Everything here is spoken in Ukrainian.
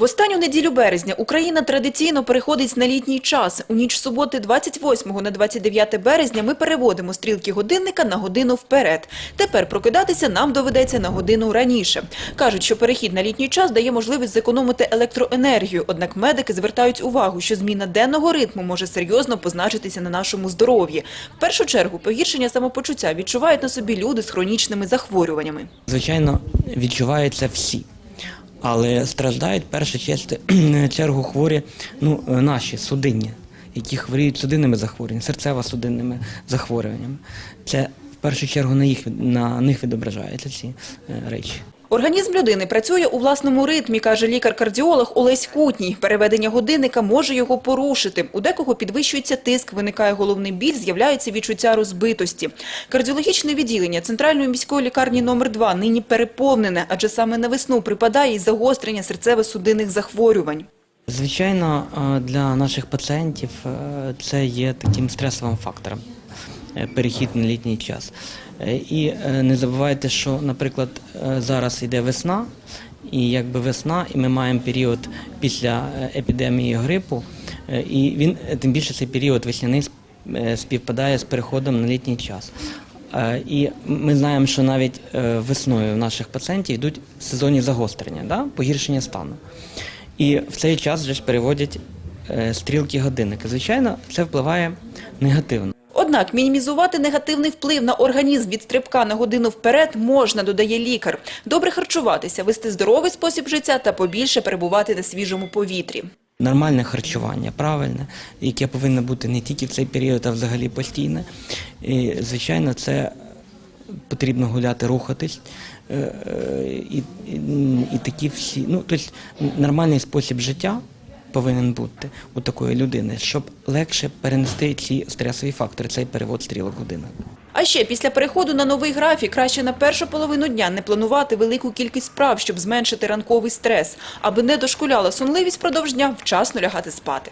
В останню неділю березня Україна традиційно переходить на літній час. У ніч суботи 28 на 29 березня ми переводимо стрілки годинника на годину вперед. Тепер прокидатися нам доведеться на годину раніше. Кажуть, що перехід на літній час дає можливість зекономити електроенергію. Однак медики звертають увагу, що зміна денного ритму може серйозно позначитися на нашому здоров'ї. В першу чергу погіршення самопочуття відчувають на собі люди з хронічними захворюваннями. Звичайно, відчуваються всі. Але страждають в першу чергу хворі ну, е, наші судинні, які хворіють судинними захворюваннями, серцево-судинними захворюваннями. Це в першу чергу на, їх, на них відображаються ці е, речі. Організм людини працює у власному ритмі, каже лікар-кардіолог Олесь Кутній. Переведення годинника може його порушити. У декого підвищується тиск, виникає головний біль, з'являється відчуття розбитості. Кардіологічне відділення Центральної міської лікарні номер 2 нині переповнене, адже саме на весну припадає і загострення серцево-судинних захворювань. Звичайно, для наших пацієнтів це є таким стресовим фактором перехід на літній час. Е, І е, не забувайте, що, наприклад, е, зараз йде весна, і якби весна, і ми маємо період після е, епідемії грипу, е, і він е, тим більше цей період весняний е, співпадає з переходом на літній час. Е, І ми знаємо, що навіть е, весною в наших пацієнтів йдуть сезонні загострення, да? погіршення стану. І в цей час вже ж переводять е, стрілки годинника. Звичайно, це впливає негативно. Однак мінімізувати негативний вплив на організм від стрибка на годину вперед можна, додає лікар. Добре харчуватися, вести здоровий спосіб життя та побільше перебувати на свіжому повітрі. Нормальне харчування, правильне, яке повинно бути не тільки в цей період, а взагалі постійне. І, звичайно, це потрібно гуляти, рухатись. е, е, І, і, і такі всі, ну, тобто нормальний спосіб життя повинен бути у такої людини, щоб легше перенести ці стресові фактори, цей перевод стрілок години. А ще після переходу на новий графік краще на першу половину дня не планувати велику кількість справ, щоб зменшити ранковий стрес, аби не дошкуляла сонливість продовж дня, вчасно лягати спати.